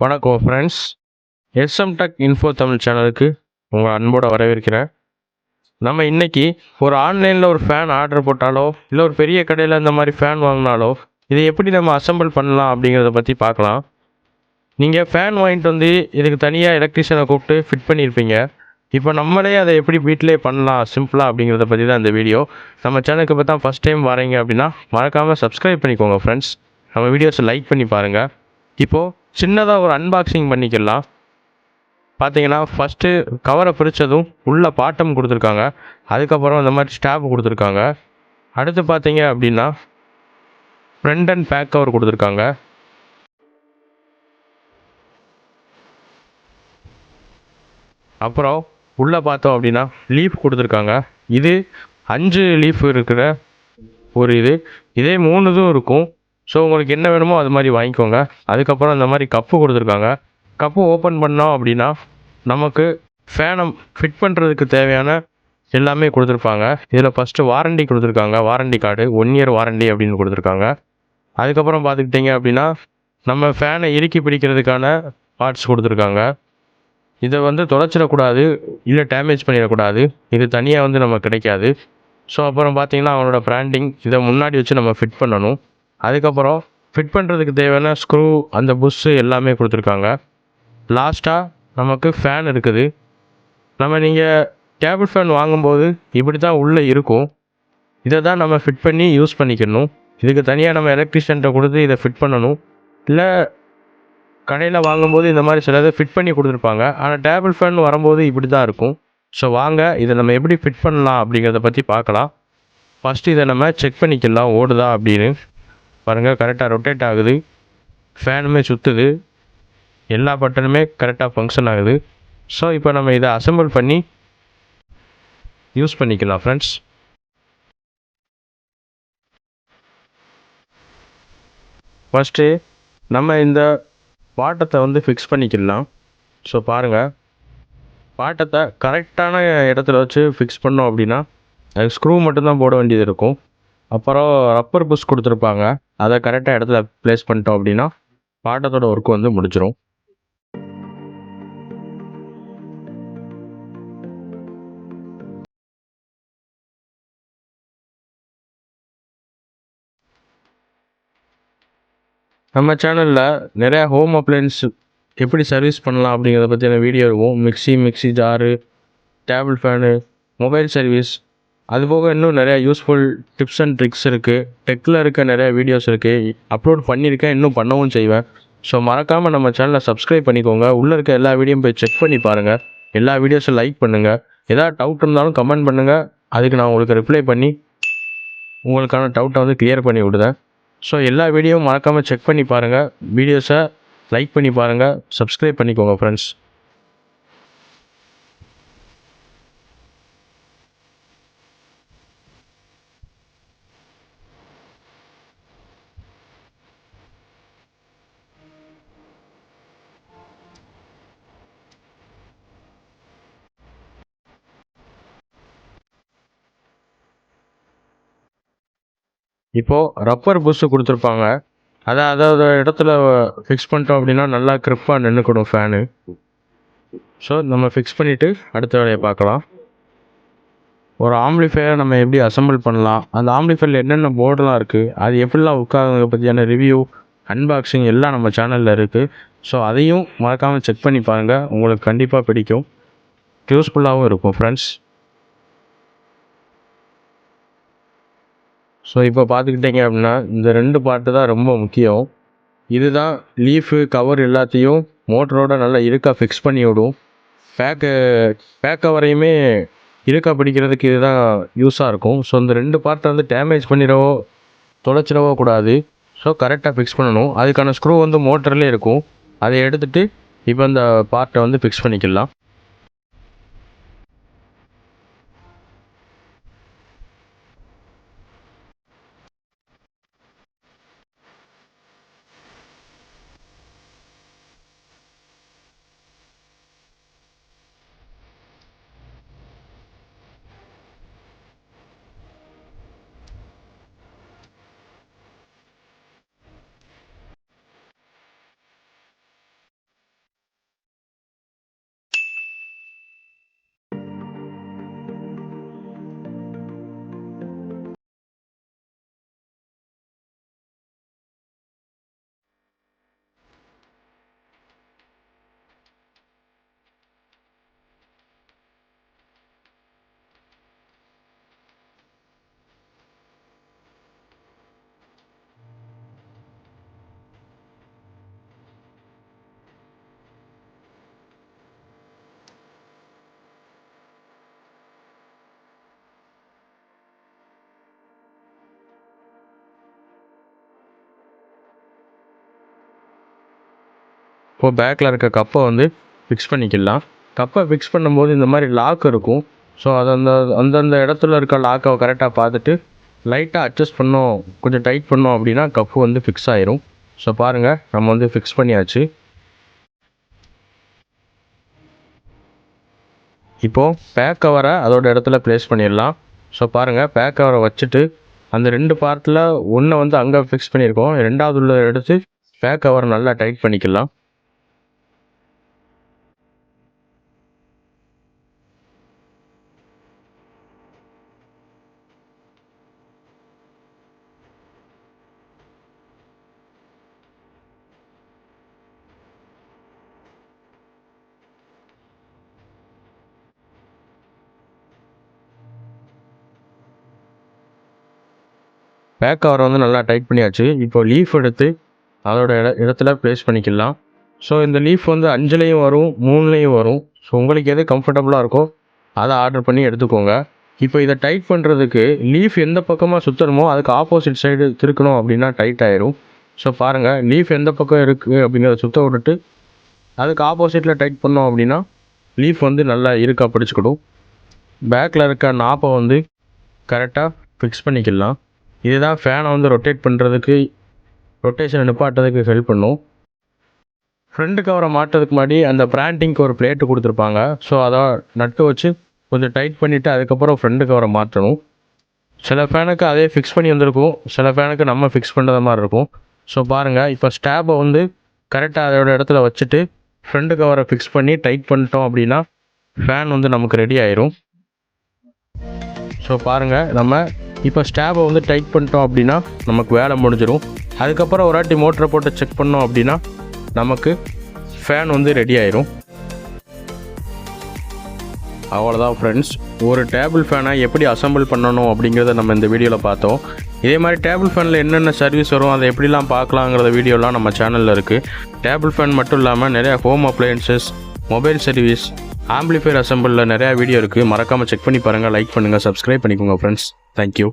வணக்கம் friends SM tech info Tamil சேனலுக்கு உங்கள் அன்போடு வரவேற்கிறேன். நம்ம இன்றைக்கி ஒரு ஆன்லைனில் ஒரு ஃபேன் ஆர்டர் போட்டாலோ இல்லை ஒரு பெரிய கடையில் இந்த மாதிரி ஃபேன் வாங்கினாலோ இதை எப்படி நம்ம அசம்பிள் பண்ணலாம் அப்படிங்கிறத பற்றி பார்க்கலாம். நீங்கள் ஃபேன் வாங்கிட்டு வந்து இதுக்கு தனியாக எலக்ட்ரிஷியனை கூப்பிட்டு ஃபிட் பண்ணியிருப்பீங்க. இப்போ நம்மளே அதை எப்படி வீட்டிலே பண்ணலாம் சிம்பிளாக அப்படிங்கிறத பற்றி தான் இந்த வீடியோ நம்ம சேனலுக்கு இப்போ தான் ஃபஸ்ட் டைம் வரீங்க அப்படின்னா மறக்காமல் சப்ஸ்கிரைப் பண்ணிக்கோங்க ஃப்ரெண்ட்ஸ் நம்ம வீடியோஸை லைக் பண்ணி பாருங்கள் இப்போது சின்னதாக ஒரு அன்பாக்சிங் பண்ணிக்கலாம். பார்த்தீங்கன்னா ஃபஸ்ட்டு கவரை பிரித்ததும் உள்ளே பாட்டம் கொடுத்துருக்காங்க. அதுக்கப்புறம் இந்த மாதிரி ஸ்டாப் கொடுத்துருக்காங்க. அடுத்து பார்த்தீங்க அப்படின்னா ஃப்ரண்ட் அண்ட் பேக் கவர் கொடுத்துருக்காங்க. அப்புறம் உள்ளே பார்த்தோம் அப்படின்னா லீஃப் கொடுத்துருக்காங்க. இது அஞ்சு லீஃப் இருக்கிற ஒரு இது. இதே மூணு இதுவும் இருக்கும். ஸோ உங்களுக்கு என்ன வேணுமோ அது மாதிரி வாங்கிக்கோங்க. அதுக்கப்புறம் இந்த மாதிரி கப்பு கொடுத்துருக்காங்க. கப்பு ஓப்பன் பண்ணோம் அப்படின்னா நமக்கு ஃபேனை ஃபிட் பண்ணுறதுக்கு தேவையான எல்லாமே கொடுத்துருப்பாங்க. இதில் ஃபஸ்ட்டு வாரண்டி கொடுத்துருக்காங்க. Warranty card one year warranty அப்படின்னு கொடுத்துருக்காங்க. அதுக்கப்புறம் பார்த்துக்கிட்டிங்க அப்படின்னா நம்ம ஃபேனை இறுக்கி பிடிக்கிறதுக்கான பார்ட்ஸ் கொடுத்துருக்காங்க. இதை வந்து தொலைச்சிடக்கூடாது இல்லை டேமேஜ் பண்ணிடக்கூடாது. இது தனியாக வந்து நமக்கு கிடைக்காது. ஸோ அப்புறம் பார்த்திங்கன்னா அவனோட ப்ராண்டிங் இதை முன்னாடி வச்சு நம்ம ஃபிட் பண்ணணும். அதுக்கப்புறம் ஃபிட் பண்ணுறதுக்கு தேவையான ஸ்க்ரூ அந்த புஷ்ஷு எல்லாமே கொடுத்துருக்காங்க. லாஸ்ட்டாக நமக்கு ஃபேன் இருக்குது. நம்ம நீங்கள் டேபிள் ஃபேன் வாங்கும்போது இப்படி தான் உள்ளே இருக்கும். இதை தான் நம்ம ஃபிட் பண்ணி யூஸ் பண்ணிக்கணும். இதுக்கு தனியாக நம்ம எலக்ட்ரிஷியன்ட்ட கொடுத்து இதை ஃபிட் பண்ணணும். இல்லை கடையில் வாங்கும்போது இந்த மாதிரி சிலதை ஃபிட் பண்ணி கொடுத்துருப்பாங்க. ஆனால் டேபிள் ஃபேன் வரும்போது இப்படி தான் இருக்கும். ஸோ வாங்க இதை நம்ம எப்படி ஃபிட் பண்ணலாம் அப்படிங்கிறத பற்றி பார்க்கலாம். ஃபஸ்ட்டு இதை நம்ம செக் பண்ணிக்கலாம் ஓடுதா அப்படின்னு. பாருங்கள் கரெக்டாக ரொட்டேட் ஆகுது. ஃபேனுமே சுற்றுது எல்லா பட்டனுமே கரெக்டாக ஃபங்க்ஷன் ஆகுது. ஸோ இப்போ நம்ம இதை அசெம்பிள் பண்ணி யூஸ் பண்ணிக்கலாம் ஃப்ரெண்ட்ஸ் ஃபஸ்ட்டு நம்ம இந்த பாட்டத்தை வந்து ஃபிக்ஸ் பண்ணிக்கலாம். ஸோ பாருங்கள் பாட்டத்தை கரெக்டான இடத்துல வச்சு ஃபிக்ஸ் பண்ணோம் அப்படின்னா அது ஸ்க்ரூ மட்டும்தான் போட வேண்டியது இருக்கும். அப்புறம் ரப்பர் புஷ் கொடுத்துருப்பாங்க. அதை கரெக்டாக இடத்துல ப்ளேஸ் பண்ணிட்டோம் அப்படின்னா பாட்டத்தோட ஒர்க் வந்து முடிச்சிடும் நம்ம சேனலில் நிறையா ஹோம் அப்ளையன்ஸ் எப்படி சர்வீஸ் பண்ணலாம் அப்படிங்கிறத பற்றின வீடியோ இருக்கும். Mixie mixie jar table fan mobile service அதுபோக இன்னும் நிறையா யூஸ்ஃபுல் டிப்ஸ் அண்ட் ட்ரிக்ஸ் இருக்குது டெக்கில் இருக்க நிறையா வீடியோஸ் இருக்குது அப்லோட் பண்ணியிருக்கேன் இன்னும் பண்ணவும் செய்வேன். ஸோ மறக்காமல் நம்ம சேனலை சப்ஸ்கிரைப் பண்ணிக்கோங்க. உள்ளே இருக்க எல்லா வீடியோவும் போய் செக் பண்ணி பாருங்கள் எல்லா வீடியோஸும் லைக் பண்ணுங்கள் ஏதாவது டவுட் இருந்தாலும் கமெண்ட் பண்ணுங்கள் அதுக்கு நான் உங்களுக்கு ரிப்ளை பண்ணி உங்களுக்கான டவுட்டை வந்து கிளியர் பண்ணி விடுதேன் ஸோ எல்லா வீடியோவும் மறக்காமல் செக் பண்ணி பாருங்கள் வீடியோஸை லைக் பண்ணி பாருங்கள் சப்ஸ்கிரைப் பண்ணிக்கோங்க ஃப்ரெண்ட்ஸ் இப்போது ரப்பர் பூஸ்ட்டு கொடுத்துருப்பாங்க. அதை அதாவது இடத்துல ஃபிக்ஸ் பண்ணிட்டோம் அப்படின்னா நல்லா க்ரிப்பாக நின்றுக்கணும் ஃபேனு ஸோ நம்ம ஃபிக்ஸ் பண்ணிவிட்டு அடுத்த வேலையை பார்க்கலாம். ஒரு ஆம்ப்ளிஃபையரை நம்ம எப்படி அசெம்பிள் பண்ணலாம்? அந்த ஆம்ப்ளிஃபையரில் என்னென்ன போர்டெலாம் இருக்குது அது எப்படிலாம் உட்காருங்க பற்றியான ரிவ்யூ அன்பாக்சிங் எல்லாம் நம்ம சேனலில் இருக்குது ஸோ அதையும் மறக்காமல் செக் பண்ணி பாருங்கள் உங்களுக்கு கண்டிப்பாக பிடிக்கும். யூஸ்ஃபுல்லாகவும் இருக்கும் ஃப்ரெண்ட்ஸ் ஸோ இப்போ பார்த்துக்கிட்டிங்க அப்படின்னா இந்த ரெண்டு பார்ட்டு தான் ரொம்ப முக்கியம். இதுதான் லீஃபு கவர் எல்லாத்தையும் மோட்டரோட நல்லா இருக்கா ஃபிக்ஸ் பண்ணி விடும். பேக்கு பேக் கவரையுமே இருக்கா பிடிக்கிறதுக்கு இதுதான் யூஸாக இருக்கும். ஸோ இந்த ரெண்டு பார்ட்டை வந்து டேமேஜ் பண்ணிடவோ தொலைச்சிடவோ கூடாது. ஸோ கரெக்டாக ஃபிக்ஸ் பண்ணணும். அதுக்கான ஸ்க்ரூ வந்து மோட்டர்லேயே இருக்கும். அதை எடுத்துகிட்டு இப்போ இந்த பார்ட்டை வந்து ஃபிக்ஸ் பண்ணிக்கலாம். இப்போ பேக்கில் இருக்க கப்பை வந்து ஃபிக்ஸ் பண்ணிக்கலாம். கப்பை ஃபிக்ஸ் பண்ணும்போது இந்த மாதிரி லாக் இருக்கும். ஸோ அது அந்த அந்தந்த இடத்துல இருக்க லாக்கை கரெக்டாக பார்த்துட்டு லைட்டாக அட்ஜஸ்ட் பண்ணோம் கொஞ்சம் டைட் பண்ணோம் அப்படின்னா கப்பு வந்து ஃபிக்ஸ் ஆயிரும். ஸோ பாருங்கள் நம்ம வந்து ஃபிக்ஸ் பண்ணியாச்சு. இப்போது பேக் கவரை அதோட இடத்துல ப்ளேஸ் பண்ணிடலாம். ஸோ பாருங்கள் பேக் கவரை வச்சுட்டு அந்த ரெண்டு பார்ட்டில் ஒன்றை வந்து அங்கே ஃபிக்ஸ் பண்ணியிருக்கோம். ரெண்டாவது உள்ள எடுத்து பேக் கவரை நல்லா டைட் பண்ணிக்கலாம். பேக் கவர் வந்து நல்லா டைட் பண்ணியாச்சு. இப்போ லீஃப் எடுத்து அதோட இட இடத்துல ப்ளேஸ் பண்ணிக்கலாம். ஸோ இந்த லீஃப் வந்து அஞ்சுலேயும் வரும் மூணுலேயும் வரும். ஸோ உங்களுக்கு எது கம்ஃபர்டபுளாக இருக்கோ அதை ஆர்டர் பண்ணி எடுத்துக்கோங்க. இப்போ இதை டைட் பண்ணுறதுக்கு லீஃப் எந்த பக்கமாக சுற்றணுமோ அதுக்கு ஆப்போசிட் சைடு திருக்கணும் அப்படின்னா டைட் ஆயிரும். ஸோ பாருங்கள் லீஃப் எந்த பக்கம் இருக்குது அப்படிங்கிறத சுற்ற விட்டுட்டு அதுக்கு ஆப்போசிட்டில் டைட் பண்ணோம் அப்படின்னா லீஃப் வந்து நல்லா இருக்கா பிடிச்சிக்கிடும். பேக்கில் இருக்க நாப்பை வந்து கரெக்டாக ஃபிக்ஸ் பண்ணிக்கலாம். இதுதான் ஃபேனை வந்து ரொட்டேட் பண்ணுறதுக்கு ரொட்டேஷனை நிப்பாட்டுறதுக்கு ஹெல்ப் பண்ணும். ஃப்ரண்ட் கவரை மாட்டுறதுக்கு முன்னாடி அந்த பிராண்டிங்க்கு ஒரு பிளேட்டு கொடுத்துருப்பாங்க. ஸோ அதை நட்டு வச்சு கொஞ்சம் டைட் பண்ணிவிட்டு அதுக்கப்புறம் ஃப்ரண்ட் கவரை மாற்றணும். சில ஃபேனுக்கு அதே ஃபிக்ஸ் பண்ணி வந்திருக்கும். சில ஃபேனுக்கு நம்ம ஃபிக்ஸ் பண்ணுற மாதிரி இருக்கும். ஸோ பாருங்கள் இப்போ ஸ்டாப்பை வந்து கரெக்டாக அதோட இடத்துல வச்சுட்டு ஃப்ரண்ட் கவரை ஃபிக்ஸ் பண்ணி டைட் பண்ணிட்டோம் அப்படின்னா ஃபேன் வந்து நமக்கு ரெடி ஆயிரும். ஸோ பாருங்கள் நம்ம இப்போ ஸ்டாப்பை வந்து டைட் பண்ணிட்டோம் அப்படின்னா நமக்கு வேலை முடிஞ்சிடும் அதுக்கப்புறம் ஒரு வாட்டி மோட்டரை போட்டு செக் பண்ணோம் அப்படின்னா நமக்கு ஃபேன் வந்து ரெடி ஆயிரும். அவ்வளோதான் ஃப்ரெண்ட்ஸ் ஒரு டேபிள் ஃபேனை எப்படி அசெம்பிள் பண்ணணும் அப்படிங்கிறத நம்ம இந்த வீடியோவில் பார்த்தோம். இதே மாதிரி டேபிள் ஃபேனில் என்னென்ன சர்வீஸ் வரும் அதை எப்படிலாம் பார்க்கலாங்கிறத வீடியோலாம் நம்ம சேனலில் இருக்குது டேபிள் ஃபேன் மட்டும் இல்லாமல் நிறையா home appliances mobile service amplifier அசம்பிளில் நிறையா வீடியோ இருக்குது மறக்காமல் செக் பண்ணி பாருங்கள் லைக் பண்ணுங்கள் சப்ஸ்கிரைப் பண்ணிக்கோங்க ஃப்ரெண்ட்ஸ் தேங்க்யூ